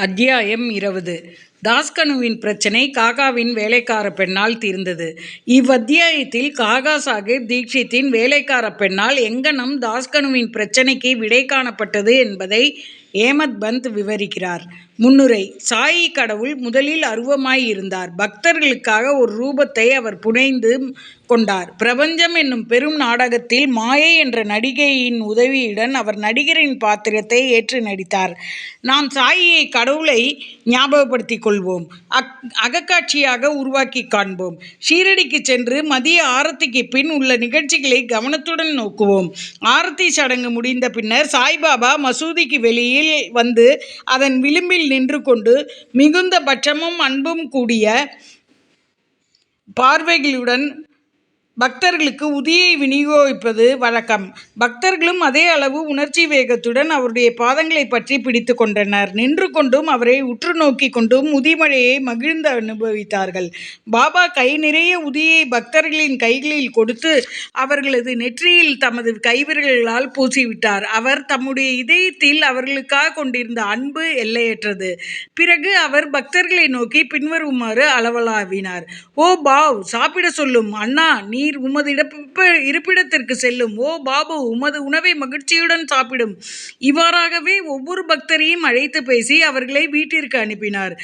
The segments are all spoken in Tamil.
அத்தியாயம் இருபது. தாஸ்கனுவின் பிரச்சனை காகாவின் வேலைக்கார பெண்ணால் தீர்ந்தது. இவ்வத்தியாயத்தில் காகா சாஹிப் தீக்ஷித்தின் வேலைக்கார பெண்ணால் எங்கனம் தாஸ்கனுவின் பிரச்சனைக்கு விடை காணப்பட்டது என்பதை ஏமத் பந்த் விவரிக்கிறார். முன்னுரை சாயி கடவுள் முதலில் அருவமாய் இருந்தார் பக்தர்களுக்காக ஒரு ரூபத்தை அவர் புனைந்து கொண்டார். பிரபஞ்சம் என்னும் பெரும் நாடகத்தில் மாயை என்ற நடிகையின் உதவியுடன் அவர் நடிகரின் பாத்திரத்தை ஏற்று நடித்தார். நாம் சாயியை கடவுளை ஞாபகப்படுத்திக் கொள்வோம். அக் அகக்காட்சியாக உருவாக்கி காண்போம். ஷீரடிக்கு சென்று மதிய ஆரத்திக்கு பின் உள்ள நிகழ்ச்சிகளை கவனத்துடன் நோக்குவோம். ஆரத்தி சடங்கு முடிந்த பின்னர் சாய்பாபா மசூதிக்கு வெளியில் வந்து அதன் விளிம்பில் நின்று கொண்டு மிகுந்த பட்சமும் அன்பும் கூடிய பார்வைகளுடன் பக்தர்களுக்கு உதியை விநியோகிப்பது வழக்கம். பக்தர்களும் அதே அளவு உணர்ச்சி வேகத்துடன் அவருடைய பாதங்களை பற்றி பிடித்து கொண்டனர். நின்று கொண்டும் அவரை உற்று நோக்கி கொண்டும் உதிமழையை மகிழ்ந்து அனுபவித்தார்கள். பாபா கை நிறைய உதியை பக்தர்களின் கைகளில் கொடுத்து அவர்களது நெற்றியில் தமது கைவிரல்களால் பூசிவிட்டார். அவர் தம்முடைய இதயத்தில் அவர்களுக்காக கொண்டிருந்த அன்பு எல்லையற்றது. பிறகு அவர் பக்தர்களை நோக்கி பின்வருமாறு அளவலாவினார். ஓ பாவ் சாப்பிட சொல்லும். அண்ணா நீ நீர் உமது இடப்ப இருப்பிடத்திற்கு செல்லும். ஓ பாபு உமது உணவை மகிழ்ச்சியுடன் சாப்பிடும். இவ்வாறாகவே ஒவ்வொரு பக்தரையும் அழைத்து பேசி அவர்களை வீட்டிற்கு அனுப்பினார்.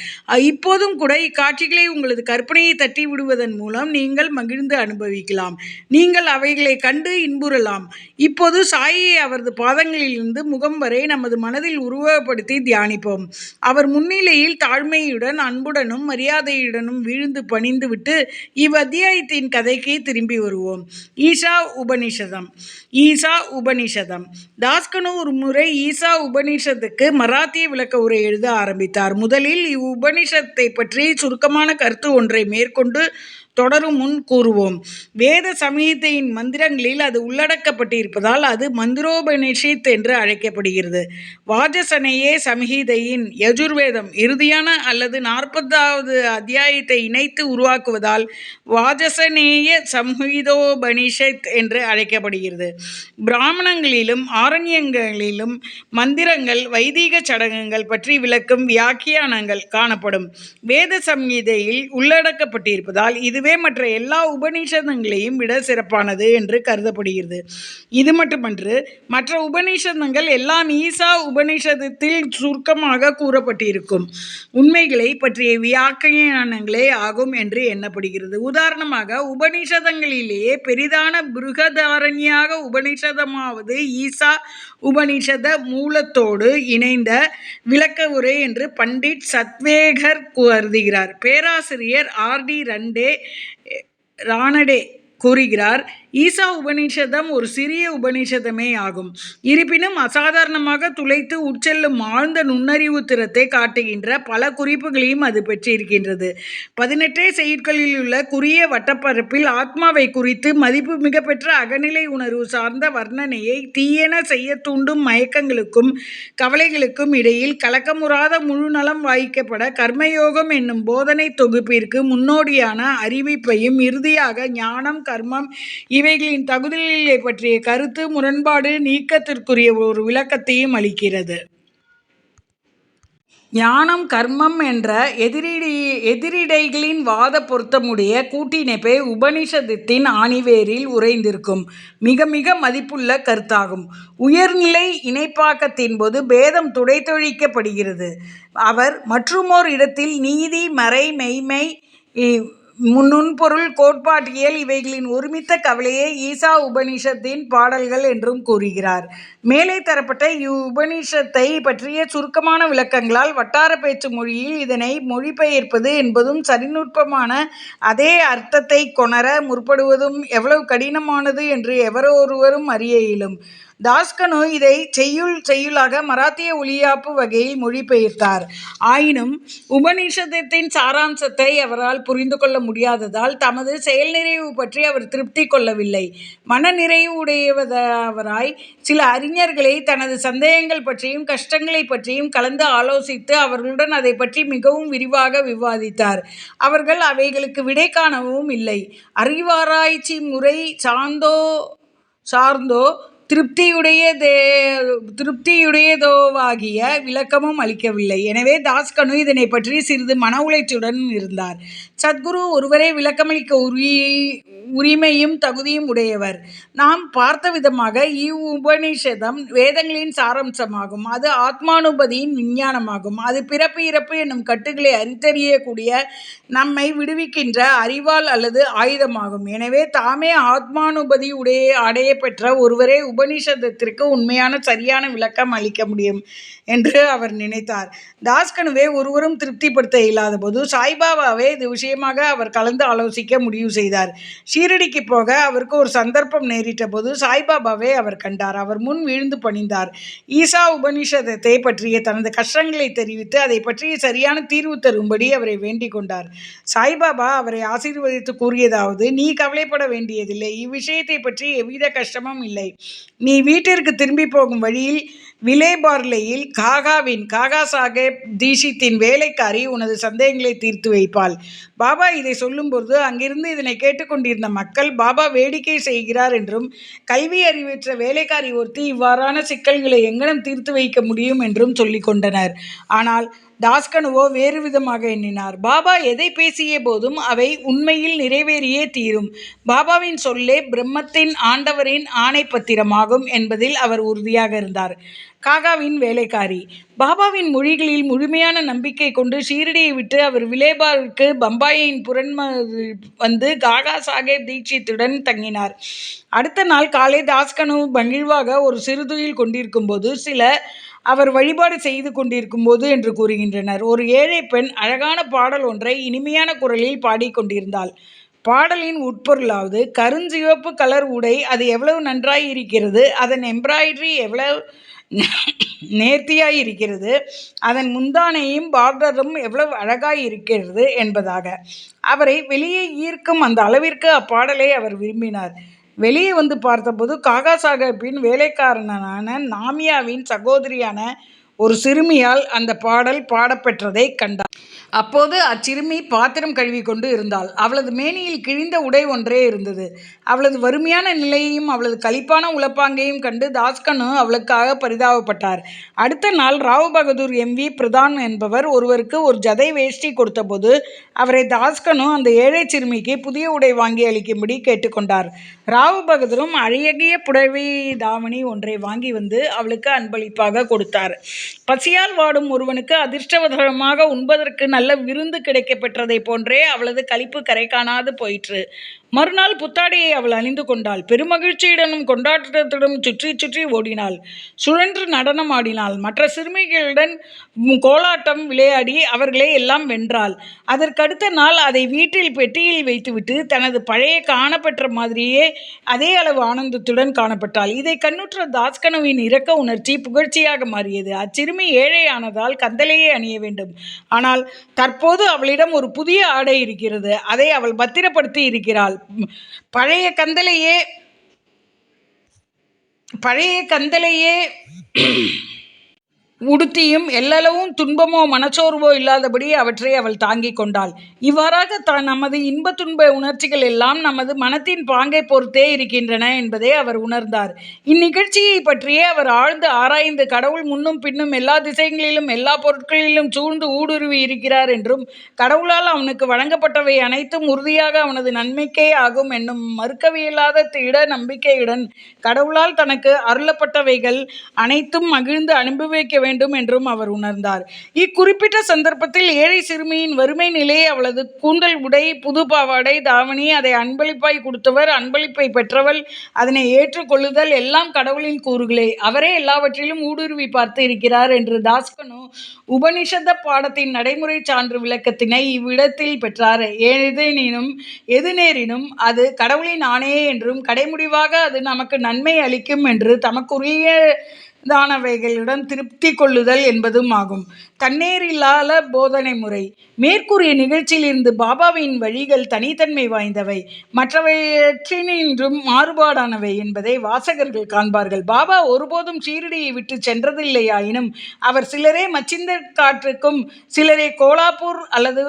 இப்போதும் கூட இக்காட்சிகளை உங்களது கற்பனையை தட்டி விடுவதன் மூலம் நீங்கள் மகிழ்ந்து அனுபவிக்கலாம். நீங்கள் அவைகளை கண்டு இன்புறலாம். இப்போது சாயை அவரது பாதங்களிலிருந்து முகம் வரை நமது மனதில் உருவகப்படுத்தி தியானிப்போம். அவர் முன்னிலையில் தாழ்மையுடன் அன்புடனும் மரியாதையுடனும் வீழ்ந்து பணிந்துவிட்டு இவ்வத்தியாயத்தின் கதைக்கு திரும்பி வருவோம் ஈசா உபனிஷதம் ஈசா உபனிஷதம் தாஸ்கனு ஒரு முறை ஈசா உபனிஷத்துக்கு மராத்திய விளக்க உரை எழுத ஆரம்பித்தார். முதலில் இவ்வுபனிஷத்தை பற்றி சுருக்கமான கருத்து ஒன்றை மேற்கொண்டு தொடரும் முன் கூறுவோம். வேத சமீதையின் மந்திரங்களில் அது உள்ளடக்கப்பட்டிருப்பதால் அது மந்திரோபனிஷித் என்று அழைக்கப்படுகிறது. வாஜசனையே சமஹீதையின் யஜுர்வேதம். இறுதியான அல்லது நாற்பதாவது அத்தியாயத்தை இணைத்து உருவாக்குவதால் வாஜசனேய சம்ஹிதோபனிஷத் என்று அழைக்கப்படுகிறது. பிராமணங்களிலும் ஆரண்யங்களிலும் மந்திரங்கள் வைதீக சடங்குகள் பற்றி விளக்கும் வியாக்கியானங்கள் காணப்படும். வேத சம்ஹிதையில் உள்ளடக்கப்பட்டிருப்பதால் இதுவே இதுவே மற்ற எல்லா உபநிஷதங்களையும் விட சிறப்பானது என்று கருதப்படுகிறது. இது மட்டுமன்று மற்ற உபநிஷதங்கள் எல்லாம் ஈசா உபநிஷதத்தில் சுருக்கமாக கூறப்பட்டிருக்கும். உண்மைகளை பற்றிய வியாக்கியானங்களே ஆகும் என்று எண்ணப்படுகிறது. உதாரணமாக உபநிஷதங்களிலேயே பெரிதான பிருகதாரண்யாக உபநிஷதமாவது ஈசா உபனிஷத மூலத்தோடு இணைந்த விளக்க உரை என்று பண்டிட் சத்வேகர் கருதுகிறார். பேராசிரியர் ஆர் டி ரண்டே ராணடே கூறுகிறார். ஈசா உபநிஷதம் ஒரு சிறிய உபநிஷதமே ஆகும். இருப்பினும் அசாதாரணமாக துளைத்து உட்செல்லும் ஆழ்ந்த நுண்ணறிவு திறத்தை காட்டுகின்ற பல குறிப்புகளையும் அது பெற்றிருக்கின்றது. பதினெட்டே செயற்களில் உள்ள குறுகிய வட்டப்பரப்பில் ஆத்மாவை குறித்து மதிப்பு மிகப்பெற்ற அகநிலை உணர்வு சார்ந்த வர்ணனையை தீயென செய்ய தூண்டும் மயக்கங்களுக்கும் கவலைகளுக்கும் இடையில் கலக்கமுறாத முழு நலம் வாய்க்கப்பட கர்மயோகம் என்னும் போதனை தொகுப்பிற்கு முன்னோடியான அறிவிப்பையும் இறுதியாக ஞானம் கர்மம் இவைகளின் தகுதிகளை பற்றிய கருத்து முரண்பாடு நீக்கத்திற்குரிய ஒரு விளக்கத்தையும் அளிக்கிறது. ஞானம் கர்மம் என்ற எதிரிடை எதிரிடைகளின் வாத பொருத்தமுடைய கூட்டிணைப்பை உபனிஷதத்தின் ஆணிவேரில் உறைந்திருக்கும் மிக மிக மதிப்புள்ள கருத்தாகும். உயர்நிலை இணைப்பாக்கத்தின் போது பேதம் துடைத்தொழிக்கப்படுகிறது. அவர் மற்றுமோர் இடத்தில் நீதி மறை மெய்மை நுண்பொருள் கோட்பாட்டியல் இவைகளின் ஒருமித்த கவலையே ஈசா உபனிஷத்தின் பாடல்கள் என்றும் கூறுகிறார். மேலே தரப்பட்ட இவ் உபனிஷத்தை பற்றிய சுருக்கமான விளக்கங்களால் வட்டார பேச்சு மொழியில் இதனை மொழிபெயர்ப்பது என்பதும் சரிநுட்பமான அதே அர்த்தத்தை கொணர முற்படுவதும் எவ்வளவு கடினமானது என்று எவரொருவரும் அறிய இயலும். தாஸ்கனு இதை செய்யுள் செய்யுளாக மராத்திய ஒளியாப்பு வகையில் மொழிபெயர்த்தார். ஆயினும் உபநிஷதத்தின் சாராம்சத்தை அவரால் புரிந்து கொள்ள முடியாததால் தமது செயல் நிறைவு பற்றி அவர் திருப்தி கொள்ளவில்லை. மன நிறைவு உடையவராய் சில அறிஞர்களை தனது சந்தேகங்கள் பற்றியும் கஷ்டங்களை பற்றியும் கலந்து ஆலோசித்து அவர்களுடன் அதை பற்றி மிகவும் விரிவாக விவாதித்தார். அவர்கள் அவைகளுக்கு விடை காணவும் இல்லை. அறிவாராய்ச்சி முறை சார்ந்தோ சார்ந்தோ திருப்தியுடையதே திருப்தியுடையதோவாகிய விளக்கமும் அளிக்கவில்லை. எனவே தாஸ்கனு இதனை பற்றி சிறிது மன உளைச்சலுடன் இருந்தார். சத்குரு ஒருவரே விளக்கமளிக்க உரி உரிமையும் தகுதியும் உடையவர். நாம் பார்த்த விதமாக இவ்வுபநிஷதம் வேதங்களின் சாரம்சமாகும். அது ஆத்மானுபதியின் விஞ்ஞானமாகும். அது பிறப்பு இறப்பு என்னும் கட்டுகளை அறித்தறியக்கூடிய நம்மை விடுவிக்கின்ற அறிவால் அல்லது ஆயுதமாகும். எனவே தாமே ஆத்மானுபதி உடைய அடைய பெற்ற ஒருவரே உபனிஷதத்திற்கு உண்மையான சரியான விளக்கம் அளிக்க முடியும் என்று அவர் நினைத்தார். தாஸ்கனுவே ஒருவரும் திருப்திப்படுத்த இல்லாத போது சாய்பாபாவே இது விஷயமாக அவர் கலந்து ஆலோசிக்க முடிவு செய்தார். ஷீரடிக்கு போக அவருக்கு ஒரு சந்தர்ப்பம் நேரிட்ட போது சாய்பாபாவை அவர் கண்டார். அவர் முன் விழுந்து பணிந்தார். ஈசா உபனிஷதத்தை பற்றிய தனது கஷ்டங்களை தெரிவித்து அதை பற்றிய சரியான தீர்வு தரும்படி அவரை வேண்டிக் கொண்டார். சாய்பாபா அவரை ஆசீர்வதித்து கூறியதாவது நீ கவலைப்பட வேண்டியதில்லை. இவ்விஷயத்தை பற்றி எவ்வித கஷ்டமும் இல்லை. நீ வீட்டிற்கு திரும்பி போகும் வழியில் விலேபார்லேயில் காகாவின் காகா சாஹேப் தீஷித்தின் வேலைக்காரி உனது சந்தேகங்களை தீர்த்து வைப்பாள். பாபா இதை சொல்லும்போது அங்கிருந்து இதனை கேட்டுக்கொண்டிருந்த மக்கள் பாபா வேடிக்கை செய்கிறார் என்றும் கல்வி அறிவற்ற வேலைக்காரி ஒருத்தி இவ்வாறான சிக்கல்களை எங்கனம் தீர்த்து வைக்க முடியும் என்றும் சொல்லிக் கொண்டனர். ஆனால் தாஸ்கனுவோ வேறு விதமாக எண்ணினார். பாபா எதை பேசிய போதும் அவை உண்மையில் நிறைவேறியே தீரும். பாபாவின் சொல்லே பிரம்மத்தின் ஆண்டவரின் ஆணை பத்திரமாகும் என்பதில் அவர் உறுதியாக இருந்தார். காகாவின் வேலைக்காரி. பாபாவின் மொழிகளில் முழுமையான நம்பிக்கை கொண்டு ஷீரடியை விட்டு அவர் விலேபாருக்கு பம்பாயின் புறன்ம வந்து காகா சாஹேப் தீட்சித்துடன் தங்கினார். அடுத்த நாள் காலை தாஸ்கனு மகிழ்வாக ஒரு சிறுதுயில் கொண்டிருக்கும் போது சில அவர் வழிபாடு செய்து கொண்டிருக்கும் போது என்று கூறுகின்றனர். ஒரு ஏழை பெண் அழகான பாடல் ஒன்றை இனிமையான குரலில் பாடிக்கொண்டிருந்தாள் பாடலின் உட்பொருளாவது கருஞ்சிவப்பு கலர் உடை அது எவ்வளவு நன்றாய் இருக்கிறது அதன் எம்ப்ராய்டரி எவ்வளவு நேர்த்தியாய் இருக்கிறது. அதன் முந்தானையும் பார்டரும் எவ்வளவு அழகாய் இருக்கிறது என்பதாக. அவரை வெளியே ஈர்க்கும் அந்த அளவிற்கு அப்பாடலை அவர் விரும்பினார். வெளியே வந்து பார்த்தபோது காகா சாஹேப்பின் வேலைக்காரனான நாமியாவின் சகோதரியான ஒரு சிறுமியால் அந்த பாடல் பாடப்பெற்றதை கண்டார். அப்போது அச்சிறுமி பாத்திரம் கழுவி கொண்டு இருந்தாள். அவளது மேனியில் கிழிந்த உடை ஒன்றே இருந்தது. அவளது வறுமையான நிலையையும் அவளது களிப்பான உழப்பாங்கையும் கண்டு தாஸ்கனு அவளுக்காக பரிதாபப்பட்டார். அடுத்த நாள் ராவ் பகதூர் எம்வி பிரதான் என்பவர் ஒருவருக்கு ஒரு ஜதை வேஷ்டி கொடுத்தபோது அவரை தாஸ்கனு அந்த ஏழை சிறுமிக்கு புதிய உடை வாங்கி அளிக்கும்படி கேட்டுக்கொண்டார் ராவ் பகதூரும் அழகிய புடவை தாவணி ஒன்றை வாங்கி வந்து அவளுக்கு அன்பளிப்பாக கொடுத்தார். பசியால் வாடும் ஒருவனுக்கு அதிர்ஷ்டவசமாக உண்பதற்கு நல்ல விருந்து கிடைக்க பெற்றதைப் போன்றே அவளது களிப்பு கரை காணாது போயிற்று. மறுநாள் புத்தாடையை அவள் அணிந்து கொண்டாள். பெருமகிழ்ச்சியுடனும் கொண்டாட்டத்துடனும் சுற்றி சுற்றி ஓடினாள். சுழன்று நடனம் ஆடினாள். மற்ற சிறுமிகளுடன் கோலாட்டம் விளையாடி அவர்களை எல்லாம் வென்றாள். அதற்கடுத்த நாள் அதை வீட்டில் பெட்டியில் வைத்துவிட்டு தனது பழைய காணப்பெற்ற மாதிரியே அதே அளவு ஆனந்தத்துடன் காணப்பட்டாள். இதை கண்ணுற்ற தாஸ்கனுவின் இரக்க உணர்ச்சி புகழ்ச்சியாக மாறியது. அச்சிறுமி ஏழையானதால் கந்தலையே அணிய வேண்டும். ஆனால் தற்போது அவளிடம் ஒரு புதிய ஆடை இருக்கிறது. அதை அவள் பத்திரப்படுத்தி இருக்கிறாள். பழைய கந்தலையே பழைய கந்தலையே உடுத்தியும் எல்லளவும் துன்பமோ மனச்சோர்வோ இல்லாதபடி அவற்றை அவள் தாங்கிக் கொண்டாள். இவ்வாறாக தான் நமது இன்ப துன்ப உணர்ச்சிகள் எல்லாம் நமது மனத்தின் பாங்கை பொறுத்தே இருக்கின்றன என்பதை அவர் உணர்ந்தார். இந்நிகழ்ச்சியை பற்றியே அவர் ஆழ்ந்து ஆராய்ந்து கடவுள் முன்னும் பின்னும் எல்லா திசைகளிலும் எல்லா பொருட்களிலும் சூழ்ந்து ஊடுருவி இருக்கிறார் என்றும் கடவுளால் அவனுக்கு வழங்கப்பட்டவை அனைத்தும் உறுதியாக அவனது நன்மைக்கே ஆகும் என்னும் மறுக்கவியலாத திட நம்பிக்கையுடன் கடவுளால் தனக்கு அருளப்பட்டவைகள் அனைத்தும் மகிழ்ந்து அனுபவிக்க வேண்டும் என்றும் அவர் உணர்ந்தார். இக்குறிப்பிட்ட சந்தர்ப்பத்தில் ஏழை சிறுமியின் வறுமை நிலை அவளது கூந்தல் உடை புது பாவாடை தாவணி அதை அன்பளிப்பாய் கொடுத்தவர் அன்பளிப்பை பெற்றவள் அதனை ஏற்றுக்கொள்ளுதல் எல்லாம் கடவுளின் கூறுகளே. அவரே எல்லாவற்றிலும் ஊடுருவி பார்த்து இருக்கிறார் என்று தாஸ்கனு உபனிஷத பாடத்தின் நடைமுறை சான்று விளக்கத்தினை இவ்விடத்தில் பெற்றார். ஏதெனினும் எது நேரினும் அது கடவுளின் ஆணையே என்றும் கடைமுடிவாக அது நமக்கு நன்மை அளிக்கும் என்று தமக்குரிய தானவைகளுடன் திருப்தி கொள்ளுதல் என்பதும் ஆகும். தன்னேரில்லாத போதனை முறை. மேற்கூறிய நிகழ்ச்சியிலிருந்து பாபாவின் வழிகள் தனித்தன்மை வாய்ந்தவை. மற்றவற்றினின்றும் மாறுபாடானவை என்பதை வாசகர்கள் காண்பார்கள். பாபா ஒருபோதும் ஷீரடியை விட்டு சென்றதில்லையாயினும் அவர் சிலரே மச்சிந்த காற்றுக்கும் சிலரே கோலாப்பூர் அல்லது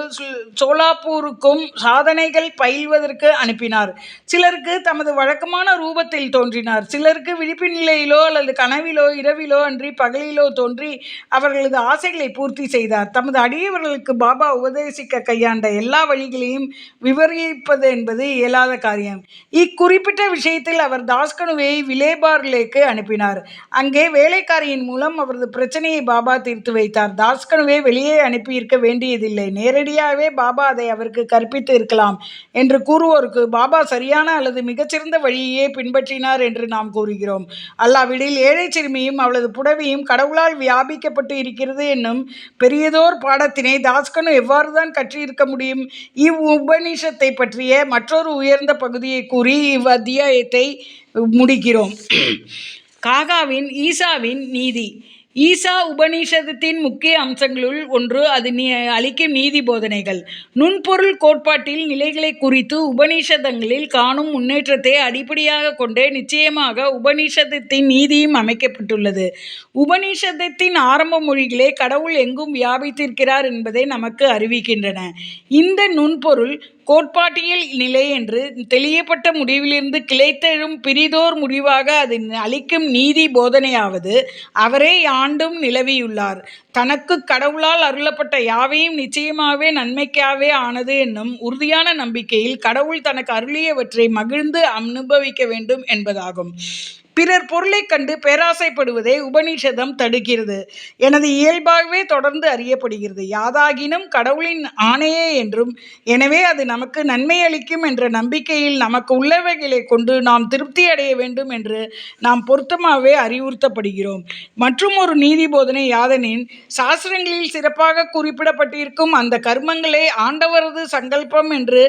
சோலாப்பூருக்கும் சாதனைகள் பயில்வதற்கு அனுப்பினார். சிலருக்கு தமது வழக்கமான ரூபத்தில் தோன்றினார். சிலருக்கு விழிப்பு நிலையிலோ அல்லது கனவிலோ இரவிலோ அன்றி பகலிலோ தோன்றி அவர்களது ஆசைகளை பூர்த்தி செய்தார். தமது அடியவர்களுக்கு பாபா உபதேசிக்க கையாண்ட எல்லா வழிகளையும் விவரிப்பது என்பது இயலாத காரியம். இக்குறிப்பிட்ட விஷயத்தில் அவர் தாஸ்கனுவை விலேபார்லேக்கு அனுப்பினார். அங்கே வேலைக்காரியின் மூலம் அவரது பிரச்சனையை பாபா தீர்த்து வைத்தார். தாஸ்கனுவை வெளியே அனுப்பியிருக்க வேண்டியதில்லை. நேரடியாகவே பாபா அதை அவருக்கு கற்பித்து இருக்கலாம் என்று கூறுவோருக்கு பாபா சரியான அல்லது மிகச்சிறந்த வழியையே பின்பற்றினார் என்று நாம் கூறுகிறோம். அல்லாவிடில் ஏழை சிறுமியும் அவளது புடவையும் கடவுளால் வியாபிக்கப்பட்டு இருக்கிறது என்னும் பெரியதோர் பாடத்தினை தாஸ்கனு எவ்வாறுதான் கற்றிருக்க முடியும்? இவ் உபநிஷத்தை பற்றிய மற்றொரு உயர்ந்த பகுதியை கூறி இவ் அத்தியாயத்தை முடிக்கிறோம். காகாவின் ஈசாவின் நீதி. ஈசா உபநிஷதத்தின் முக்கிய அம்சங்களுள் ஒன்று அது நீ அளிக்கும் நீதி போதனைகள். நுண்பொருள் கோட்பாட்டில் நிலைகளை குறித்து உபநிஷதங்களில் காணும் முன்னேற்றத்தை அடிப்படையாக கொண்டே நிச்சயமாக உபநிஷதத்தின் நீதியும் அமைக்கப்பட்டுள்ளது. உபநிஷதத்தின் ஆரம்ப மொழிகளே கடவுள் எங்கும் வியாபித்திருக்கிறார் என்பதை நமக்கு அறிவிக்கின்றன. இந்த நுண்பொருள் கோட்பாட்டியல் நிலை என்று தெளியப்பட்ட முடிவிலிருந்து கிளைத்தெழும் பிரிதோர் முடிவாக அது அளிக்கும் நீதி போதனையாவது அவரே ஆண்டும் நிலவியுள்ளார். தனக்கு கடவுளால் அருளப்பட்ட யாவையும் நிச்சயமாகவே நன்மைக்காகவே ஆனது என்னும் உறுதியான நம்பிக்கையில் கடவுள் தனக்கு அருளியவற்றை மகிழ்ந்து அனுபவிக்க வேண்டும் என்பதாகும். பிறர் பொருளைக் கண்டு பேராசைப்படுவதை உபனிஷதம் தடுக்கிறது. எனது இயல்பாகவே தொடர்ந்து அறியப்படுகிறது. யாதாகினும் கடவுளின் ஆணையே என்றும் எனவே அது நமக்கு நன்மை அளிக்கும் என்ற நம்பிக்கையில் நமக்கு உள்ளவைகளை கொண்டு நாம் திருப்தி அடைய வேண்டும் என்று நாம் பொருத்தமாகவே அறிவுறுத்தப்படுகிறோம். மற்றும் ஒரு நீதி போதனை யாதனின் சாஸ்திரங்களில் சிறப்பாக குறிப்பிடப்பட்டிருக்கும் அந்த கர்மங்களை ஆண்டவரது சங்கல்பம் என்று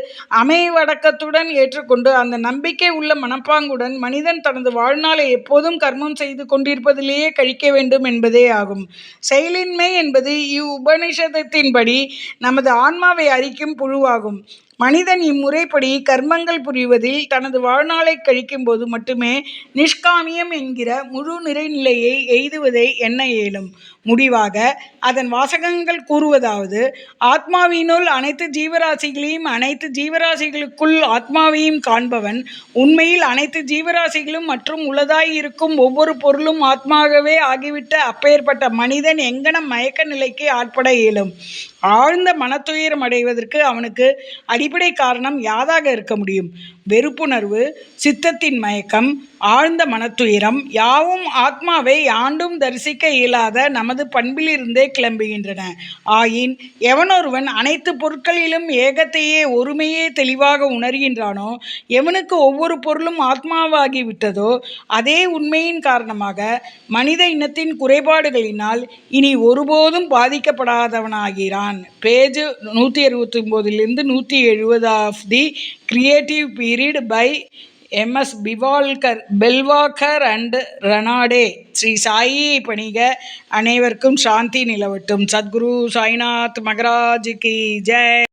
அமைவடக்கத்துடன் ஏற்றுக்கொண்டு அந்த நம்பிக்கை உள்ள மனப்பாங்குடன் மனிதன் தனது வாழ்நாள் நாளை எப்போதும் கர்மம் செய்து கொண்டிருப்பதிலேயே கழிக்க வேண்டும் என்பதே ஆகும். செயலின்மை என்பது இவ்வுபனிஷதத்தின்படி நமது ஆன்மாவை அரிக்கும் புழுவாகும். மனிதன் இம்முறைப்படி கர்மங்கள் புரிவதில் தனது வாழ்நாளை கழிக்கும்போது மட்டுமே நிஷ்காமியம் என்கிற முழு நிறைநிலையை எய்துவதை எண்ண இயலும் முடிவாக அதன் வாசகங்கள் கூறுவதாவது ஆத்மாவினுள் அனைத்து ஜீவராசிகளையும் அனைத்து ஜீவராசிகளுக்குள் ஆத்மாவையும் காண்பவன் உண்மையில் அனைத்து ஜீவராசிகளும் மற்றும் உளதாய் இருக்கும் ஒவ்வொரு பொருளும் ஆத்மாகவே ஆகிவிட்ட அப்பேற்பட்ட மனிதன் எங்கனம் மயக்க நிலைக்கு ஆட்பட இயலும். ஆழ்ந்த மனத்துயரம் அடைவதற்கு அவனுக்கு அடிப்படை காரணம் யாதாக இருக்க முடியும்? வெறுப்புணர்வு சித்தத்தின் மயக்கம் ஆழ்ந்த மனத்துயரம் யாவும் ஆத்மாவை ஆண்டும் தரிசிக்க இயலாத நமது பண்பிலிருந்தே கிளம்புகின்றன. ஆயின் எவனொருவன் அனைத்து பொருட்களிலும் ஏகத்தையே ஒருமையே தெளிவாக உணர்கின்றானோ எவனுக்கு ஒவ்வொரு பொருளும் ஆத்மாவாகி விட்டதோ அதே உண்மையின் காரணமாக மனித இனத்தின் குறைபாடுகளினால் இனி ஒருபோதும் பாதிக்கப்படாதவனாகிறான். பேஜ் நூற்றி அறுபத்தி ஒம்போதிலிருந்து நூற்றி எழுபது of the creative period by MS Bivalkar Belvalkar and Ranade. Sri Sai பணிக அனைவருக்கும் சாந்தி நிலவட்டும். சத்குரு சாய்நாத் மகராஜ் கி ஜெய்.